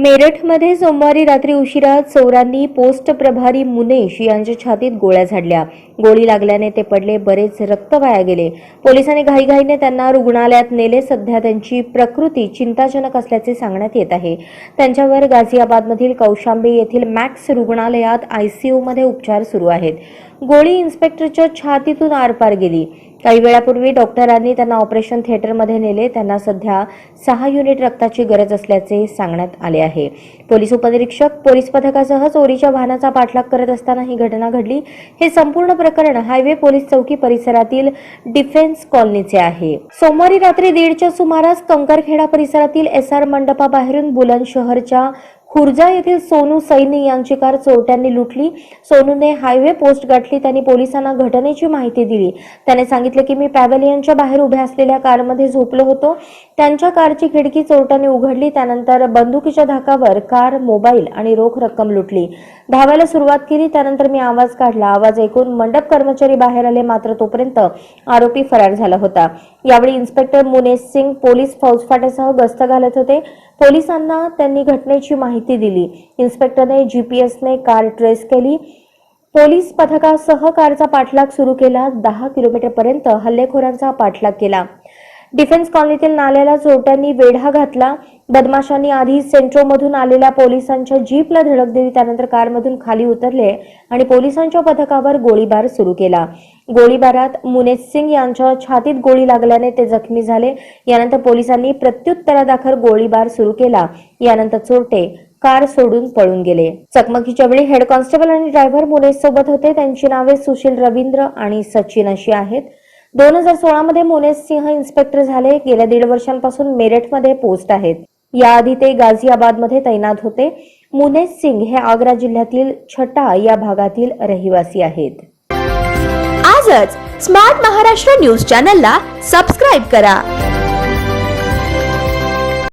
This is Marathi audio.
मेरठमध्ये सोमवारी रात्री उशिरा चोरांनी पोस्ट प्रभारी मुनेश यांच्या छातीत गोळ्या झाडल्या. गोळी लागल्याने ते पडले बरेच रक्त वाया गेले. पोलिसांनी घाईघाईने त्यांना रुग्णालयात नेले. सध्या त्यांची प्रकृती चिंताजनक असल्याचे सांगण्यात येत आहे. त्यांच्यावर गाझियाबादमधील कौशांबे येथील मॅक्स रुग्णालयात आयसीयूमध्ये उपचार सुरू आहेत. गोळी इन्स्पेक्टरच्या छातीतून आरपार गेली. काही वेळापूर्वी डॉक्टरांनी त्यांना ऑपरेशन थिएटरमध्ये नेले. त्यांना सध्या सहा युनिट रक्ताची गरज असल्याचे सांगण्यात आले आहे. पोलीस उपनिरीक्षक पोलीस पथकासह चोरीच्या वाहनाचा पाठलाग करत असताना ही घटना घडली. हे संपूर्ण प्रकरण हायवे पोलीस चौकी परिसरातील डिफेन्स कॉलनीचे आहे. सोमवारी रात्री दीडच्या सुमारास कंकरखेडा परिसरातील एस आर मंडपाबाहेरून बुलंदशहरच्या खुर्जा येथील सोनू सैनी यांची कार चोरट्यांनी लुटली. सोनूने हायवे पोस्ट गाठली. त्यांनी पोलिसांना घटनेची माहिती दिली. त्याने सांगितले की मी पॅव्हलियनच्या बाहेर उभ्या असलेल्या कारमध्ये झोपलो होतो. त्यांच्या कारची खिडकी चोरट्याने उघडली. त्यानंतर बंदुकीच्या धाकावर कार मोबाईल आणि रोख रक्कम लुटली. धावायला सुरुवात केली. त्यानंतर मी आवाज काढला. आवाज ऐकून मंडप कर्मचारी बाहेर आले. मात्र तोपर्यंत आरोपी फरार झाला होता. यावेळी इन्स्पेक्टर मुनेश सिंग पोलीस फौजफाट्यासह गस्त घालत होते. पोलिसांना त्यांनी घटनेची माहिती दिली. इन्स्पेक्टरने जीपीएसने कार ट्रेस केली. पोलीस पथकासह कारचा पाठलाग सुरू केला. दहा किलोमीटरपर्यंत हल्लेखोरांचा पाठलाग केला. डिफेन्स कॉलनीतील नाल्याला चोरट्यांनी वेढा घातला. बदमाशांनी आधी सेंट्रोमधून आलेल्या पोलिसांच्या जीपला धडक दिली त्यानंतर कारमधून खाली उतरले आणि पोलिसांच्या पथकावर गोळीबार सुरू केला. गोळीबारात मुनेश सिंग यांच्या छातीत गोळी लागल्याने ते जखमी झाले. यानंतर पोलिसांनी प्रत्युत्तरादाखल गोळीबार सुरू केला. यानंतर चोरटे कार सोडून पळून गेले. चकमकीच्या वेळी हेड कॉन्स्टेबल आणि ड्रायव्हर मुनेश सोबत होते. त्यांची नावे सुशील रवींद्र आणि सचिन अशी आहेत. दोन हजार सोळा मध्ये मोनेस सिंह इन्स्पेक्टर झाले. गेल्या दीड वर्षांपासून मेरठमध्ये पोस्ट आहेत. याआधी ते गाझियाबादमध्ये तैनात होते. मुनेश सिंग हे आग्रा जिल्ह्यातील छटा या भागातील रहिवासी आहेत. आजच स्मार्ट महाराष्ट्र न्यूज चॅनलला सबस्क्राईब करा.